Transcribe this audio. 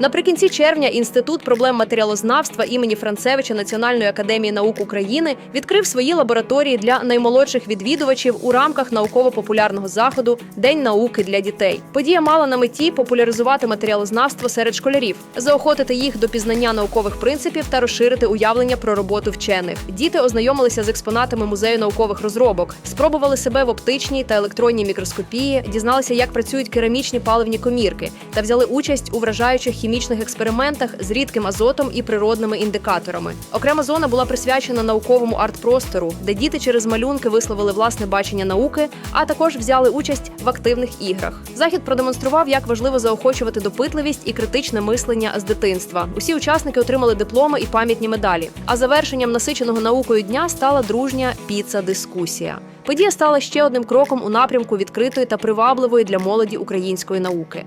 Наприкінці червня інститут проблем матеріалознавства імені Францевича Національної академії наук України відкрив свої лабораторії для наймолодших відвідувачів у рамках науково-популярного заходу День науки для дітей. Подія мала на меті популяризувати матеріалознавство серед школярів, заохотити їх до пізнання наукових принципів та розширити уявлення про роботу вчених. Діти ознайомилися з експонатами музею наукових розробок, спробували себе в оптичній та електронній мікроскопії, дізналися, як працюють керамічні паливні комірки, та взяли участь у вражаючих хімічних експериментах з рідким азотом і природними індикаторами. Окрема зона була присвячена науковому арт-простору, де діти через малюнки висловили власне бачення науки, а також взяли участь в активних іграх. Захід продемонстрував, як важливо заохочувати допитливість і критичне мислення з дитинства. Усі учасники отримали дипломи і пам'ятні медалі. А завершенням насиченого наукою дня стала дружня піца-дискусія. Подія стала ще одним кроком у напрямку відкритої та привабливої для молоді української науки.